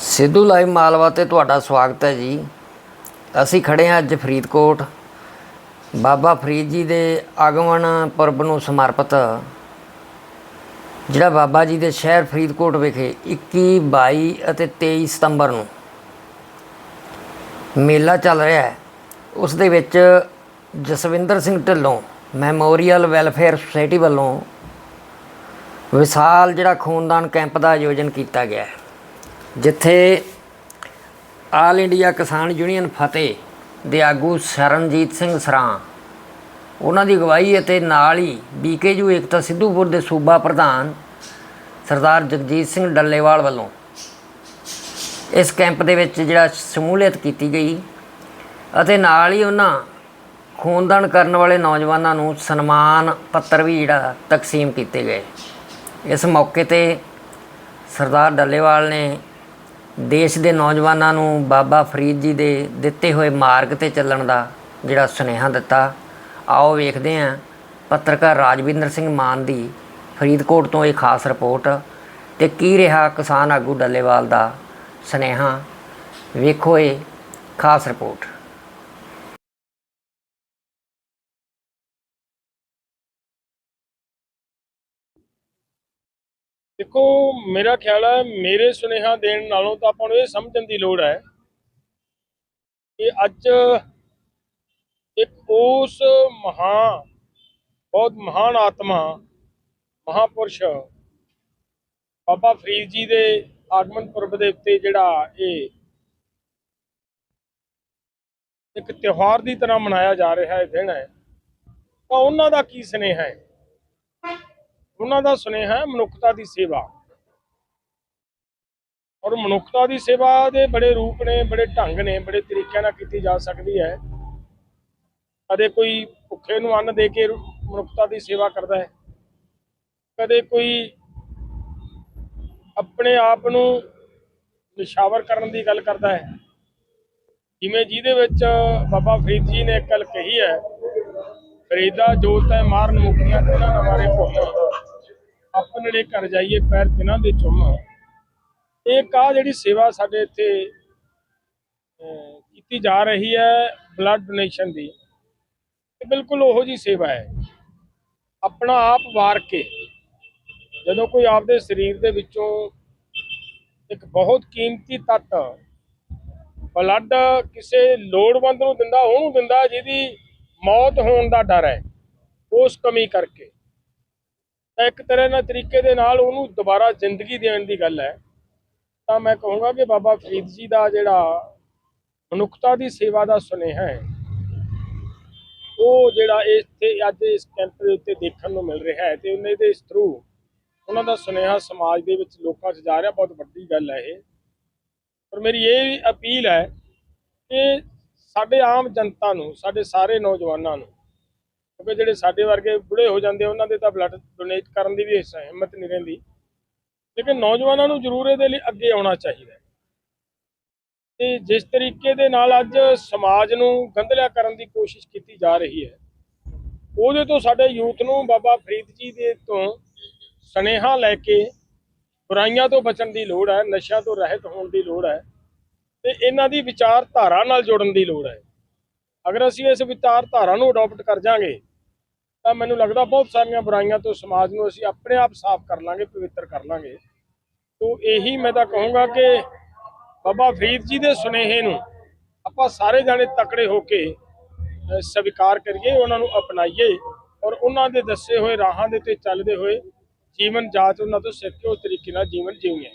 Sidhu live Malwa ਤੇ ਤੁਹਾਡਾ ਸਵਾਗਤ ਹੈ ਜੀ। ਅਸੀਂ ਖੜੇ ਹਾਂ ਅੱਜ ਫਰੀਦਕੋਟ। ਬਾਬਾ ਫਰੀਦ ਜੀ ਦੇ ਆਗਮਨ ਪੁਰਬ ਨੂੰ ਸਮਰਪਿਤ। ਜਿਹੜਾ ਬਾਬਾ ਜੀ ਦੇ ਸ਼ਹਿਰ ਫਰੀਦਕੋਟ ਵਿਖੇ 21 22 ਅਤੇ 23 ਸਤੰਬਰ ਨੂੰ ਮੇਲਾ ਚੱਲ ਰਿਹਾ ਹੈ। ਉਸ ਦੇ ਵਿੱਚ Jaswinder Singh Dhillon memorial welfare society ਵੱਲੋਂ ਵਿਸ਼ਾਲ ਜਿਹੜਾ ਖੂਨਦਾਨ ਕੈਂਪ ਦਾ ਆਯੋਜਨ ਕੀਤਾ ਗਿਆ ਹੈ। ਜਿੱਥੇ ਆਲ ਇੰਡੀਆ ਕਿਸਾਨ ਯੂਨੀਅਨ ਫਤਿਹ ਦੇ ਆਗੂ ਸ਼ਰਨਜੀਤ ਸਿੰਘ ਸਰਾਂ, ਉਹਨਾਂ ਦੀ ਅਗਵਾਈ ਅਤੇ ਨਾਲ ਹੀ ਬੀਕੇਯੂ ਏਕਤਾ ਸਿੱਧੂਪੁਰ ਦੇ ਸੂਬਾ ਪ੍ਰਧਾਨ ਸਰਦਾਰ ਜਗਜੀਤ ਸਿੰਘ ਡੱਲੇਵਾਲ ਵੱਲੋਂ ਇਸ ਕੈਂਪ ਦੇ ਵਿੱਚ ਜਿਹੜਾ ਸ਼ਮੂਲੀਅਤ ਕੀਤੀ ਗਈ ਅਤੇ ਨਾਲ ਹੀ ਉਹਨਾਂ ਖੂਨਦਾਨ ਕਰਨ ਵਾਲੇ ਨੌਜਵਾਨਾਂ ਨੂੰ ਸਨਮਾਨ ਪੱਤਰ ਵੀ ਜਿਹੜਾ ਤਕਸੀਮ ਕੀਤੇ ਗਏ। ਇਸ ਮੌਕੇ ਤੇ ਸਰਦਾਰ ਡੱਲੇਵਾਲ ਨੇ ਦੇਸ਼ ਦੇ ਨੌਜਵਾਨਾਂ ਨੂੰ ਬਾਬਾ ਫਰੀਦ ਜੀ ਦੇ ਦਿੱਤੇ ਹੋਏ ਮਾਰਗ ਤੇ ਚੱਲਣ ਦਾ ਜਿਹੜਾ ਸੁਨੇਹਾ ਦਿੱਤਾ, ਆਓ ਵੇਖਦੇ ਹਾਂ ਪੱਤਰਕਾਰ ਰਾਜਵਿੰਦਰ ਸਿੰਘ ਮਾਨ ਦੀ ਫਰੀਦਕੋਟ ਤੋਂ ਇਹ ਖਾਸ ਰਿਪੋਰਟ ਤੇ ਕੀ ਰਿਹਾ ਕਿਸਾਨ ਆਗੂ ਡੱਲੇਵਾਲ ਦਾ ਸੁਨੇਹਾ, ਵੇਖੋ ਇਹ ਖਾਸ ਰਿਪੋਰਟ। ਦੇਖੋ, ਮੇਰਾ ਖਿਆਲ ਹੈ ਮੇਰੇ ਸੁਨੇਹਾ ਦੇਣ ਨਾਲੋਂ ਤਾਂ ਆਪਾਂ ਨੂੰ ਇਹ ਸਮਝਣ ਦੀ ਲੋੜ ਹੈ ਕਿ ਅੱਜ ਇੱਕ ਉਸ ਮਹਾ ਬਹੁਤ ਮਹਾਨ ਆਤਮਾ, ਮਹਾਪੁਰਸ਼ ਬਾਬਾ ਫਰੀਦ ਜੀ ਦੇ ਆਗਮਨ ਪੁਰਬ ਦੇ ਉੱਤੇ ਜਿਹੜਾ ਇਹ ਇੱਕ ਤਿਉਹਾਰ ਦੀ ਤਰ੍ਹਾਂ ਮਨਾਇਆ ਜਾ ਰਿਹਾ ਹੈ ਦਿਨ ਹੈ, ਤਾਂ ਉਹਨਾਂ ਦਾ ਕੀ ਸੁਨੇਹਾ ਹੈ? ਉਹਨਾਂ ਦਾ ਸੁਨੇਹਾ ਹੈ ਮਨੁੱਖਤਾ ਦੀ ਸੇਵਾ। ਔਰ ਮਨੁੱਖਤਾ ਦੀ ਸੇਵਾ ਦੇ ਬੜੇ ਰੂਪ ਨੇ, ਬੜੇ ਢੰਗ ਨੇ, ਬੜੇ ਤਰੀਕਿਆਂ ਨਾਲ ਕੀਤੀ ਜਾ ਸਕਦੀ ਹੈ। ਕਦੇ ਕੋਈ ਭੁੱਖੇ ਨੂੰ ਅੰਨ ਦੇ ਕੇ ਮਨੁੱਖਤਾ ਦੀ ਸੇਵਾ ਕਰਦਾ ਹੈ। ਕਦੇ ਕੋਈ ਆਪਣੇ ਆਪ ਨੂੰ ਨਿਸ਼ਾਵਰ ਕਰਨ ਦੀ ਗੱਲ ਕਰਦਾ ਹੈ। ਜਿਵੇਂ ਜਿਹਦੇ ਵਿੱਚ ਬਾਬਾ ਫਰੀਦ ਜੀ ਨੇ ਇੱਕ ਗੱਲ ਕਹੀ ਹੈ, ਫਰੀਦਾ ਜੋਤ ਹੈ ਮਾਰਨ ਮੁਕਤੀਆਂ ਤਿਨਾਂ ਨਾ ਮਾਰੇ ਭੁੱਲ ਆਪਣੇ ਘਰ ਜਾਈਏ, ਪੈਰ ਤਿਨਾਂ ਦੇ ਚੁੰਮਾ। ਇਹ ਕਾ ਜਿਹੜੀ ਸੇਵਾ ਸਾਡੇ ਇੱਥੇ ਕੀਤੀ ਜਾ ਰਹੀ ਹੈ ਬਲੱਡ ਡੋਨੇਸ਼ਨ ਦੀ। ਇਹ ਬਿਲਕੁਲ ਉਹੋ ਜੀ ਸੇਵਾ ਹੈ। ਆਪਣਾ ਆਪ ਵਾਰ ਕੇ, ਜਦੋਂ ਕੋਈ ਆਪਦੇ ਸਰੀਰ ਦੇ ਵਿੱਚੋਂ ਇੱਕ ਬਹੁਤ ਕੀਮਤੀ ਤੱਤ ਬਲੱਡ ਕਿਸੇ ਲੋੜਵੰਦ ਨੂੰ ਦਿੰਦਾ, ਉਹਨੂੰ ਦਿੰਦਾ, ਜਿਹਦੀ ਮੌਤ ਹੋਣ ਦਾ ਡਰ ਹੈ, ਉਸ ਕਮੀ ਕਰਕੇ। ਤਾਂ ਇੱਕ ਤਰ੍ਹਾਂ ਨਾਲ ਤਰੀਕੇ ਦੇ ਨਾਲ ਉਹਨੂੰ ਦੁਬਾਰਾ ਜ਼ਿੰਦਗੀ ਦੇਣ ਦੀ ਗੱਲ ਹੈ। ਤਾਂ ਮੈਂ ਕਹੂੰਗਾ ਕਿ ਬਾਬਾ ਫਰੀਦ ਜੀ ਦਾ ਜਿਹੜਾ ਮਨੁੱਖਤਾ ਦੀ ਸੇਵਾ ਦਾ ਸੁਨੇਹਾ ਹੈ, ਉਹ ਜਿਹੜਾ ਇੱਥੇ ਅੱਜ ਇਸ ਕੈਂਪ ਦੇ ਉੱਤੇ ਦੇਖਣ ਨੂੰ ਮਿਲ ਰਿਹਾ ਹੈ ਤੇ ਉਹਨੇ ਦੇ ਇਸ ਥਰੂ ਉਹਨਾਂ ਦਾ ਸੁਨੇਹਾ ਸਮਾਜ ਦੇ ਵਿੱਚ ਲੋਕਾਂ 'ਚ ਜਾ ਰਿਹਾ, ਬਹੁਤ ਵੱਡੀ ਗੱਲ ਹੈ ਇਹ। ਪਰ ਮੇਰੀ ਇਹ ਅਪੀਲ ਹੈ ਕਿ ਸਾਡੇ ਆਮ ਜਨਤਾ ਨੂੰ, ਸਾਡੇ ਸਾਰੇ ਨੌਜਵਾਨਾਂ ਨੂੰ ਕਿਉਂਕਿ ਜਿਹੜੇ ਸਾਡੇ ਵਰਗੇ ਬੁੜੇ ਹੋ ਜਾਂਦੇ ਉਹਨਾਂ ਦੇ ਤਾਂ ਬਲੱਡ ਡੋਨੇਟ ਕਰਨ ਦੀ ਵੀ ਹਿੰਮਤ ਨਹੀਂ ਰਹਿੰਦੀ। ਲੇਕਿਨ ਨੌਜਵਾਨਾਂ ਨੂੰ ਜ਼ਰੂਰ ਇਹਦੇ ਲਈ ਅੱਗੇ ਆਉਣਾ ਚਾਹੀਦਾ ਹੈ। ਤੇ ਜਿਸ ਤਰੀਕੇ ਦੇ ਨਾਲ ਅੱਜ ਸਮਾਜ ਨੂੰ ਗੰਧਲਿਆ ਕਰਨ ਦੀ ਕੋਸ਼ਿਸ਼ ਕੀਤੀ ਜਾ ਰਹੀ ਹੈ, ਉਹਦੇ ਤੋਂ ਸਾਡੇ ਯੂਥ ਨੂੰ ਬਾਬਾ ਫਰੀਦ ਜੀ ਦੇ ਤੋਂ ਸਨੇਹਾ ਲੈ ਕੇ ਬੁਰਾਈਆਂ ਤੋਂ ਬਚਣ ਦੀ ਲੋੜ ਹੈ, ਨਸ਼ਿਆਂ ਤੋਂ ਰਹਿਤ ਹੋਣ ਦੀ ਲੋੜ ਹੈ ਤੇ ਇਹਨਾਂ ਦੀ ਵਿਚਾਰਧਾਰਾ ਨਾਲ ਜੁੜਨ ਦੀ ਲੋੜ ਹੈ। ਅਗਰ ਅਸੀਂ ਇਸ ਵਿਚਾਰਧਾਰਾ ਨੂੰ ਅਡਾਪਟ ਕਰ ਜਾਾਂਗੇ ਤਾਂ ਮੈਨੂੰ ਲੱਗਦਾ ਬਹੁਤ ਸਾਰੀਆਂ ਬੁਰਾਈਆਂ ਤੋਂ ਸਮਾਜ ਨੂੰ ਅਸੀਂ ਆਪਣੇ ਆਪ ਸਾਫ਼ ਕਰ ਲਾਂਗੇ, ਪਵਿੱਤਰ ਕਰ ਲਾਂਗੇ। ਤੋਂ ਇਹੀ ਮੈਂ ਤਾਂ ਕਹੂੰਗਾ ਕਿ ਬਾਬਾ ਫਰੀਦ ਜੀ ਦੇ ਸੁਨੇਹੇ ਨੂੰ ਆਪਾਂ ਸਾਰੇ ਜਾਣੇ ਤਕੜੇ ਹੋ ਕੇ ਸਵੀਕਾਰ ਕਰੀਏ, ਉਹਨਾਂ ਨੂੰ ਅਪਣਾਈਏ ਔਰ ਉਹਨਾਂ ਦੇ ਦੱਸੇ ਹੋਏ ਰਾਹਾਂ ਦੇ ਤੇ ਚੱਲਦੇ ਹੋਏ ਜੀਵਨ ਜਾਚ ਉਹਨਾਂ ਤੋਂ ਸਿੱਖ ਕੇ ਉਸ ਤਰੀਕੇ ਨਾਲ ਜੀਵਨ ਜਿਉਈਏ